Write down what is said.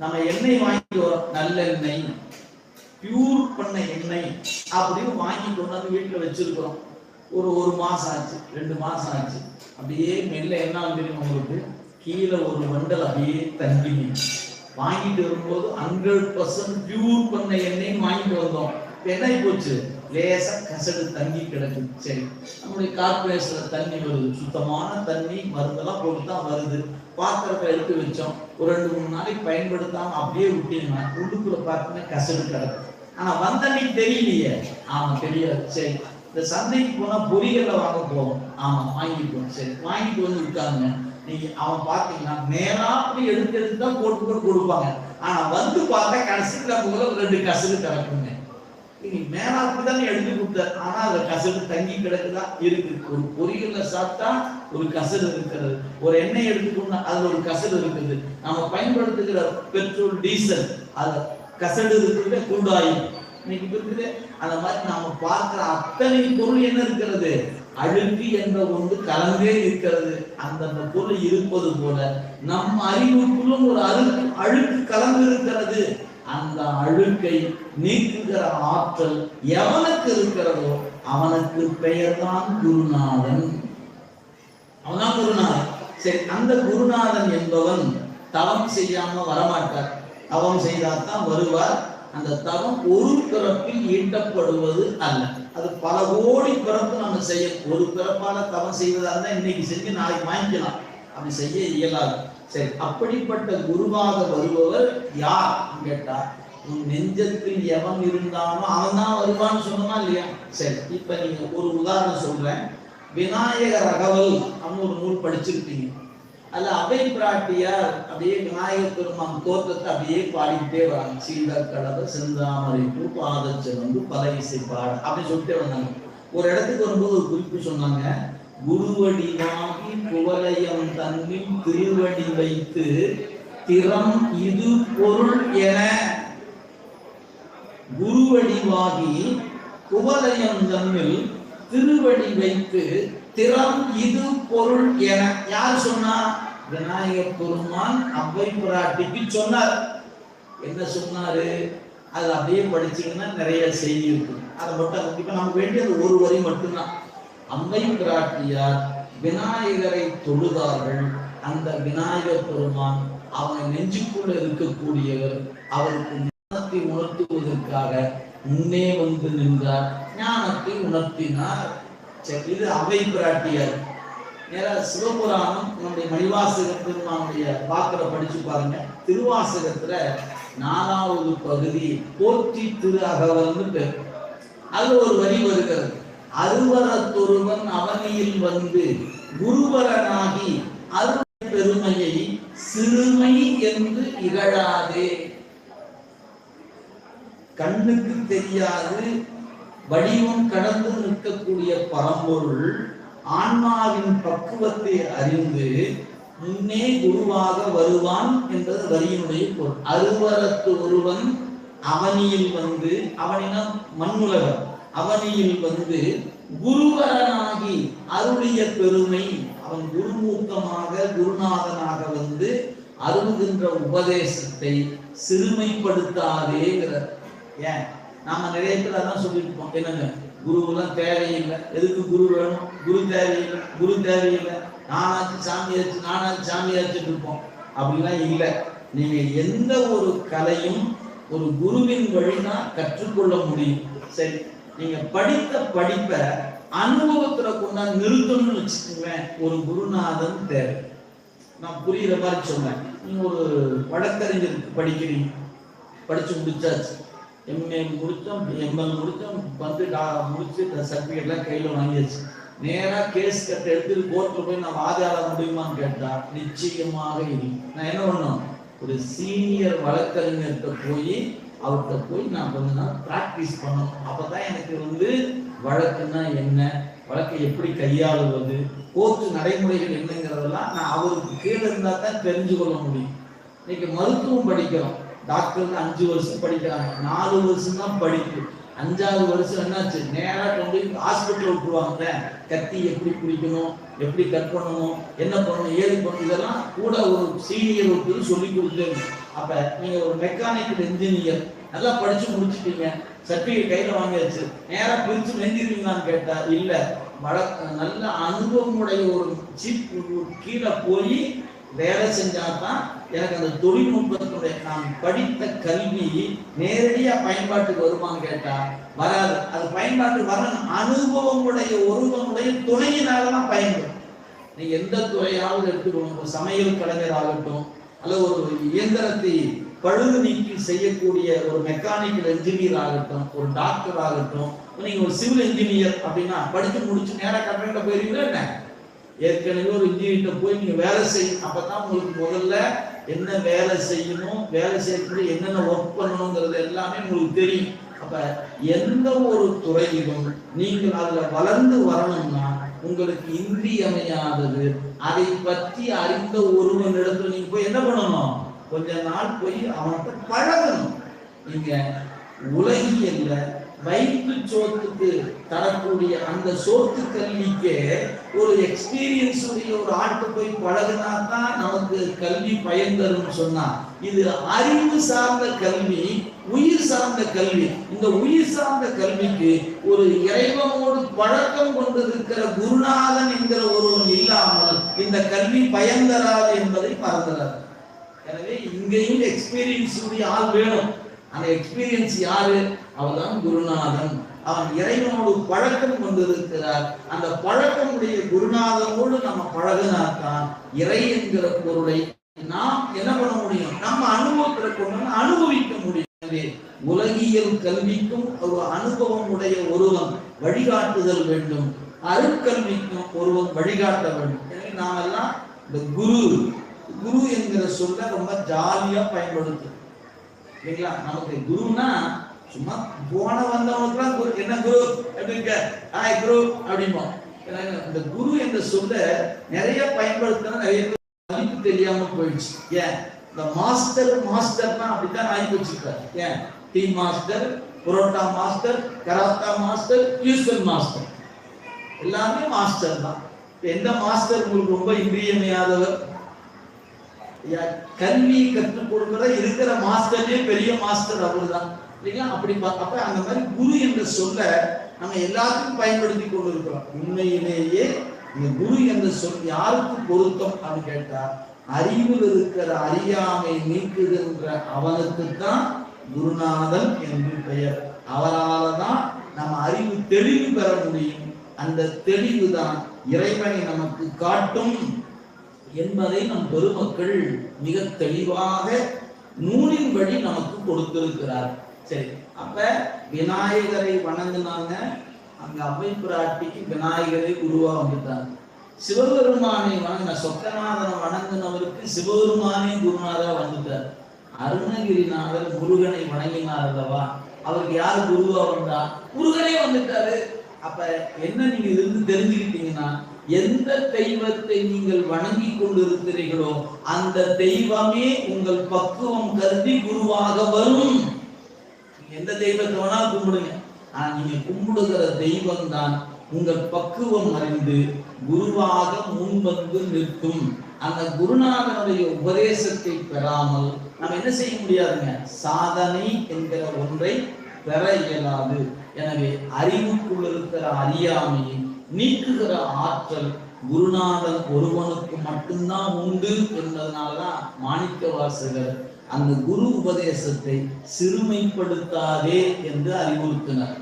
நம்ம எண்ணெய் வாங்கிட்டு வரோம். நல்லெண்ணெய் பியூர் பண்ண எண்ணெய் அப்படின்னு வாங்கிட்டு வந்து வீட்டுல வச்சிருக்கிறோம். ஒரு ஒரு மாசம் ஆச்சு ரெண்டு மாசம் ஆச்சு. அப்படியே மெல்ல என்ன தெரியும் உங்களுக்கு? கீழே ஒரு வண்டல் அப்படியே தங்கி வாங்கிட்டு வரும்போது ஹண்ட்ரட் பர்சன்ட் பியூர் பண்ண எண்ணெய் வாங்கிட்டு வந்தோம். எண்ணெய் என்ன போச்சு? லேசா கசடு தங்கி கிடக்கு. சரி நம்முடைய கார்பரேஷன்ல தண்ணி வருது. சுத்தமான தண்ணி மருந்தெல்லாம் போட்டு தான் வருது. பாத்திரத்தை எடுத்து வச்சோம். ஒரு ரெண்டு மூணு நாளைக்கு பயன்படுத்தாம அப்படியே விட்டீங்கன்னா உள்ளுக்குள்ள பார்த்தீங்கன்னா கசடு கிடக்கு. ஆனா வந்தன்னைக்கு தெரியலையே. ஆமா தெரியாது சரி. இந்த சந்தைக்கு போனா பொரியல்ல வாங்க போவோம் ஆமா வாங்கிக்குவோம் சரி வாங்கிட்டு வந்து விட்டாங்க நீங்க அவன் பாத்தீங்கன்னா நேரா போய் எடுத்து எடுத்து தான் போட்டு போட்டு கொடுப்பாங்க. ஆனா வந்து பார்த்தா கடைசியில் போல ரெண்டு கசடு கிடக்குங்க. நீங்க மேலாப்பு தானே ஆனா அந்த கசடு தங்கி கிடக்குதா? இருக்கு. ஒரு பொரியல சாப்பிட்டா ஒரு கசடு இருக்கிறது. ஒரு எண்ணெய் எடுத்துக்கணும்னா அதுல ஒரு கசடு இருக்குது. நம்ம பயன்படுத்துகிற பெட்ரோல் டீசல் அது கசடு இருக்கிறதே குண்டாயில். இன்னைக்கு இருக்குது. அந்த மாதிரி நாம பார்க்கிற அத்தனை பொருள் என்ன இருக்கிறது? அழுக்கு என்ற ஒன்று கலந்தே இருக்கிறது. அந்தந்த பொருள் இருப்பது போல நம் அறிவுக்குள்ளும் ஒரு அழுக்கு அழுக்கு கலந்து இருக்கிறது. அந்த அழுக்கை நீக்குகிற ஆற்றல் எவனுக்கு இருக்கிறதோ அவனுக்கு பெயர்தான் குருநாதன். அவன்தான் குருநாதன். சரி அந்த குருநாதன் என்பவன் தவம் செய்யாம வரமாட்டார். தவம் செய்தால்தான் வருவார். அந்த தவம் ஒரு பிறப்பில் ஈட்டப்படுவது அல்ல. அது பல கோடி பிறப்பு நம்ம செய்ய ஒரு பிறப்பால தவம் செய்வதா இருந்தால் இன்னைக்கு செஞ்சு நாளைக்கு வாங்கிக்கலாம். அப்படி செய்ய இயலாது. சரி அப்படிப்பட்ட குருவாக வருபவர் யார்? கேட்டார் உன் நெஞ்சத்தில் எவன் இருந்தானோ அவன் தான் வருவான்னு சொன்னா இல்லையா? சரி இப்ப நீங்க ஒரு உதாரணம் சொல்றேன். விநாயகர் அகவல் அப்படின்னு ஒரு நூல் படிச்சிருப்பீங்க. அதுல அவை பிராட்டியார் அப்படியே விநாயகர் பெருமான் தோற்றத்தை அப்படியே பாடிக்கிட்டே வராங்க. சீதர் கடவை செந்தாமரை பூ பாதச்சிறந்து பல இசை பாட அப்படின்னு சொல்லிட்டே வந்தாங்க. ஒரு இடத்துக்கு வரும்போது ஒரு குறிப்பு சொன்னாங்க. குருவடிவாகி குவலயம் தன்னில் திருவடி வைத்து திறம் இது பொருள் என திருவடிவாகி குவலயம் தம்மில் திருவடி வைத்து திறம் இது பொருள் என யார் சொன்னா? விநாயகர் பெருமான் அவ்வை பிராட்டிக்கு சொன்னார். என்ன சொன்னாரு? அது அப்படியே படிச்சீங்கன்னா நிறைய செய்தி இருக்கும். அதை மட்டும் இப்ப நமக்கு வேண்டியது ஒரு வரி மட்டும்தான். அம்மை பிராட்டியார் விநாயகரை தொழுதார்கள். அந்த விநாயகர் பெருமான் அவனை நெஞ்சுக்குள்ள இருக்கக்கூடியவர். அவருக்கு உணர்த்துவதற்காக முன்னே வந்து நின்றார். ஞானத்தை உணர்த்தினார். சரி, இது அவை பிராட்டியார். நேரா சிவபுராணம் நம்முடைய மணிவாசகர் பெருமானுடைய பாக்கிற படிச்சு பாருங்க. திருவாசகத்துல நாலாவது பகுதி போற்றி திரு அகவல்னு பேர். அது ஒரு வரி வருகிறது. அருவரத்தொருவன் அவனியில் வந்து குருவரனாகி அருள் பெருமையை சிறுமை என்று இகழாதே. கண்ணுக்கு தெரியாது வடிவம் கடந்து நிற்கக்கூடிய பரம்பொருள் ஆன்மாவின் பக்குவத்தை அறிந்து முன்னே குருவாக வருவான் என்பது வரியினுடைய பொருள். அருவரத்து ஒருவன் அவனியில் வந்து அவனிடம் மண்ணுலகம் அவனியில் வந்து குருவரனாகி அருளிய பெருமை அவன் குருமூக்கமாக குருநாதனாக வந்து அருள்கின்ற உபதேசத்தை சிறுமைப்படுத்தாதேங்கிறார் ஏன்? நாம நிறைய பேர் அதான் சொல்லியிருப்போம். என்னங்க? குருவெல்லாம் தேவையில்லை. எதுக்கு குரு வேணும்? குரு தேவையில்லை. குரு தேவையில்லை. நானாச்சு சாமியாச்சு நானாச்சு சாமியாச்சுட்டு இருப்போம். அப்படிலாம் இல்லை. நீங்க எந்த ஒரு கலையும் ஒரு குருவின் வழினா கற்றுக்கொள்ள முடியும். சரி நீங்க படித்த படிப்பை அனுபவத்துல கொண்டா நிறுத்தணும்னு வச்சுக்கோங்களேன். ஒரு குருநாதன் தேவை. நான் புரியுற மாதிரி சொன்னேன் நீங்க ஒரு வழக்கறிஞருக்கு படிக்கிறீங்க. படிச்சு முடிச்சாச்சு. எம்ஏ முடித்தோம் எம்எல் முடித்தோம் வந்து டா- முடிச்சு சர்டிஃபிகேட்லாம் கையில் வாங்கியாச்சு. நேராக கேஸ் கட்ட எடுத்துட்டு கோர்ட்டில் போய் நான் வாதாட முடியுமான்னு கேட்டா நிச்சயமாக இல்லை. நான் என்ன பண்ணணும்? ஒரு சீனியர் வழக்கறிஞர்கிட்ட போய் அவர்கிட்ட போய் நான் கொஞ்ச நாள் ப்ராக்டிஸ் பண்ணணும். அப்பதான் எனக்கு வந்து வழக்குன்னா என்ன? வழக்கை எப்படி கையாளுவது? கோர்ட்டு நடைமுறைகள் என்னங்கிறதெல்லாம் நான் அவருக்கு கீழே இருந்தால் தான் தெரிஞ்சு கொள்ள முடியும். இன்னைக்கு மருத்துவம் படிக்கிறோம். டாக்டர் அஞ்சு வருஷம் படிக்கிறாங்க. நாலு வருஷம் தான் படிப்பு. அஞ்சாவது வருஷம் என்னாச்சு? நேராக கொண்டு போய் ஹாஸ்பிட்டல் விட்டுருவாங்க கத்தி எப்படி பிடிக்கணும் எப்படி கட் பண்ணணும் என்ன பண்ணணும் ஏது பண்ணணும் இதெல்லாம் கூட ஒரு சீனியர் ஒருத்தர் சொல்லி கொடுத்தாரு அப்ப நீங்க ஒரு மெக்கானிக்கல் இன்ஜினியர் நல்லா படிச்சு முடிச்சுட்டீங்க. சர்டிபிகேட் கையில வாங்கியாச்சு. நேராக பிரிச்சு நெஞ்சிருக்கீங்களான்னு கேட்டா இல்ல. வழ நல்ல அனுபவமுடைய ஒரு சீப் கீழே போய் வேலை செஞ்சாதான் எனக்கு அந்த தொழில்நுட்பத்துடைய நான் படித்த கல்வி நேரடியாக பயன்பாட்டுக்கு வருமான்னு கேட்டா வராது. அது பயன்பாட்டுக்கு வரணும் அனுபவங்களுடைய ஒருவனுடைய துணையினால தான் பயன்படும். நீங்க எந்த துறையாவது எடுத்துக்கணும். ஒரு சமையல் கலைஞர் ஆகட்டும் அல்லது ஒரு இயந்திரத்தை பழுது நீக்கி செய்யக்கூடிய ஒரு மெக்கானிக்கல் என்ஜினியர் ஆகட்டும் ஒரு டாக்டர் ஆகட்டும் நீங்க ஒரு சிவில் இன்ஜினியர் அப்படின்னா படிச்சு முடிச்சு நேராக கட்டணத்தை போயிருவீங்களா என்ன? ஏற்கனவே ஒரு இன்ஜினியர்கிட்ட போய் நீங்க வேலை செய்யும் அப்பதான் உங்களுக்கு முதல்ல என்ன வேலை செய்யணும் வேலை செய்யக்கூடிய என்னென்ன ஒர்க் பண்ணணுங்கிறது எல்லாமே உங்களுக்கு தெரியும். அப்ப எந்த ஒரு துறையிலும் நீங்கள் அதுல வளர்ந்து வரணும்னா உங்களுக்கு இன்றியமையாதது. அதை பற்றி அறிந்த ஒருவனிடத்துல நீங்க போய் என்ன பண்ணணும்? கொஞ்ச நாள் போய் அவன்கிட்ட பழகணும். நீங்க உலகியல்ல வயிற்று சோத்துக்கு தரக்கூடிய அந்த சோத்து கல்விக்கு ஒரு எக்ஸ்பீரியன்ஸ் உடைய ஒரு ஆட்டு போய் பழகினா தான் நமக்கு கல்வி பயன் தரும்னு சொன்னா. இது அறிவு சார்ந்த கல்வி உயிர் சார்ந்த கல்வி. இந்த உயிர் சார்ந்த கல்விக்கு ஒரு இறைவனோடு பழக்கம் கொண்டிருக்கிற குருநாதன் என்கிற ஒருவன் இல்லாமல் இந்த கல்வி பயன் தராது என்பதை மறந்துடாது எனவே இங்கேயும் எக்ஸ்பீரியன்ஸ் உடைய ஆள் வேணும். அந்த எக்ஸ்பீரியன்ஸ் யாரு? அவர்தான் குருநாதன். அவன் இறைவனோடு பழக்கம் கொண்டிருக்கிறார். அந்த பழக்கம் உடைய குருநாதனோடு நம்ம பழகினாத்தான் இறை என்கிற பொருளை நாம் என்ன பண்ண முடியும்? நம்ம அனுபவத்துல கொண்டு அனுபவிக்க முடியும். உலகியல் கல்விக்கும் ஒரு அனுபவம் உடைய ஒருவன் வழிகாட்டுதல் வேண்டும். அருட்கல்விக்கும் ஒருவன் வழிகாட்ட வேண்டும். எனவே நாமெல்லாம் இந்த குரு குரு என்கிற சொல்ல ரொம்ப ஜாலியா பயன்படுத்தும் சரிங்களா நமக்கு குருனா சும்மா போன வந்தவங்களுக்குலாம் குரு. என்ன குரு? அப்படிங்க இருக்க? ஹாய் குரு. அப்படிம்போம். இந்த குரு என்ற சொல்ல நிறைய பயன்படுத்தினா நிறைய பேர் மதிப்பு தெரியாம போயிடுச்சு. ஏன்? இந்த மாஸ்டர் மாஸ்டர்னா அப்படித்தான் ஆகி வச்சிருக்காரு. ஏன்? Tea master parotta master karate master tuition master. எல்லாமே மாஸ்டர் தான். எந்த மாஸ்டர் உங்களுக்கு ரொம்ப இன்றியமையாதவர்? கல்வி கற்றுக் கொடுக்கிற இருக்கிற மாஸ்டர்லயே பெரிய மாஸ்டர் அவர்தான். இல்லைங்களா? அப்படி அப்ப அந்த மாதிரி குரு என்ற சொல்ல நம்ம எல்லாத்துக்கும் பயன்படுத்தி கொண்டிருக்கிறோம். உண்மையிலேயே இந்த குரு என்ற சொல் யாருக்கு பொருத்தம் அப்படின்னு கேட்டா அறிவில் இருக்கிற அறியாமை நீக்குகின்ற அவனுக்கு தான் குருநாதன் என்று பெயர். அவரால் தான் நம்ம அறிவு தெளிவு பெற முடியும். அந்த தெளிவு தான் இறைவனை நமக்கு காட்டும். என்பதை நம் பெருமக்கள் மிக தெளிவாக நூலின் வழி நமக்கு கொடுத்திருக்கிறார். சரி அப்ப விநாயகரை வணங்கினாங்க. அங்க அவை பிராட்டிக்கு விநாயகரை குருவா வந்துட்டாங்க சிவபெருமானை வணங்கின சொக்கநாதனை வணங்கினவருக்கு சிவபெருமானே குருநாதா வந்துட்டார். அருணகிரிநாதர் முருகனை வணங்கினார் அல்லவா? அவருக்கு யார் குருவா வந்தா முருகனே வந்துட்டாரு. அப்ப என்ன நீங்க இருந்து தெரிஞ்சுக்கிட்டீங்கன்னா எந்த தெய்வத்தை நீங்கள் வணங்கி கொண்டிருக்கிறீர்களோ அந்த தெய்வமே உங்கள் பக்குவம் கருதி குருவாக வரும். எந்த தெய்வத்தை வேணா கும்பிடுங்க. ஆனா நீங்க கும்பிடுகிற தெய்வம் தான் உங்கள் பக்குவம் அறிந்து குருவாக முன்வந்து நிற்கும். அந்த குருநாதனுடைய உபதேசத்தை பெறாமல் நம்ம என்ன செய்ய முடியாதுங்க? சாதனை என்கிற ஒன்றை பெற இயலாது. எனவே அறிவுக்குள் இருக்கிற அறியாமையை நீக்குகிற ஆற்றல் குருநாதன் ஒருவனுக்கு மட்டும்தான் உண்டு என்பதனாலதான் மாணிக்க வாசகர் அந்த குரு உபதேசத்தை சிறுமைப்படுத்தாதே என்று அறிவுறுத்தினர்.